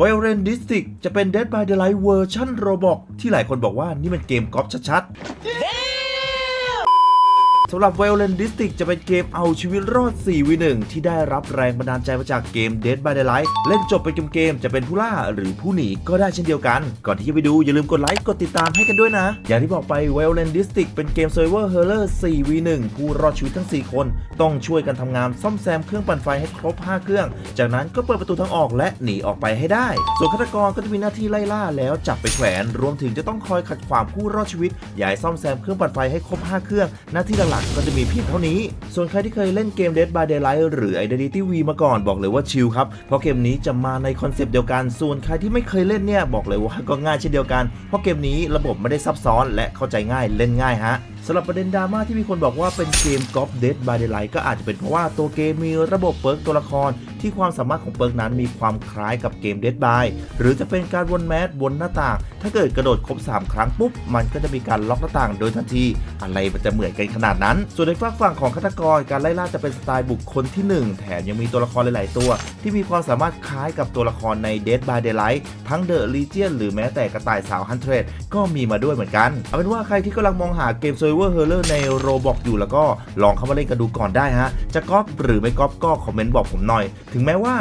Violent District จะเป็น Dead by Daylight เวอร์ชันโรบอกที่หลายคนบอกว่านี่มันเกมก๊อปชัดๆ สำหรับ Violent District จะเป็นเกมเอาชีวิตรอด4วิ1ที่ได้รับแรงบันดาลใจมาจากเกม Dead by Daylight เล่นจบไปเกมเกมจะเป็นผู้ล่าหรือผู้หนีก็ได้เช่นเดียวกัน ก่อนที่จะไปดูอย่าลืมกดไลค์กดติดตามให้กันด้วยนะ อย่างที่บอกไป Violent District เป็นเกม Survivor Horror 4 v 1 ผู้รอดชีวิตทั้ง 4 คน ต้องช่วยกันทำงานซ่อมแซมเครื่องปั่นไฟให้ครบ 5 เครื่อง จากนั้นก็เปิดประตูทางออกและหนีออกไปให้ได้ ส่วนฆาตกรก็จะมีหน้าที่ไล่ล่าแล้วจับไปแขวน รวมถึงจะต้องคอยขัดขวางผู้รอดชีวิตอย่าให้ซ่อมแซมเครื่องปั่นไฟให้ครบ 5 เครื่อง หน้าที่หลักๆ ก็จะมีเพียงเท่านี้ ส่วนใครที่เคยเล่นเกม Dead by Daylight หรือ Identity V มาก่อนบอกเลยว่าชิลครับ เพราะเกมนี้จะมาในคอนเซปต์เดียวกัน ส่วนใครที่ไม่เคยเล่นเนี่ยบอกเลยว่าก็ง่ายเช่นเดียวกัน เพราะเกมนี้ระบบไม่ได้ซับซ้อนและเข้าใจง่ายเล่นง่ายฮะ สำหรับประเด็นดราม่าที่มีคนบอกว่าเป็นเกมกอป Dead by Daylight ก็อาจจะเป็นเพราะว่าตัวเกมมีระบบเปิร์กตัวละคร ที่ความสามารถของเปิร์กนั้นมีความคล้ายกับเกม Dead by หรือจะเป็นการวนแมสวนหน้าต่าง ถ้าเกิดกระโดดครบ 3 ครั้งปุ๊บ มันก็จะมีการล็อกหน้าต่างโดยทันที อะไรมันจะเหมือนกันขนาดนั้น ส่วนในฝากฝั่งของฆาตกรการไล่ล่าจะเป็นสไตล์บุคคลที่ 1 แถมยังมีตัวละครหลาย ๆ ตัว ที่มีความสามารถคล้ายกับตัวละครใน Dead by Daylight ทั้ง The Legion หรือแม้แต่กระต่ายสาว Hunted ก็มีมาด้วยเหมือนกันเอาเป็นว่าใครที่กำลังมองหาเกม Survivor Horror ใน Roblox อยู่แล้วก็ลองเข้ามาเล่นกันดูก่อนได้ฮะ จะก๊อปหรือไม่ก๊อปก็คอมเมนต์บอกผมหน่อย ถึงแม้ว่า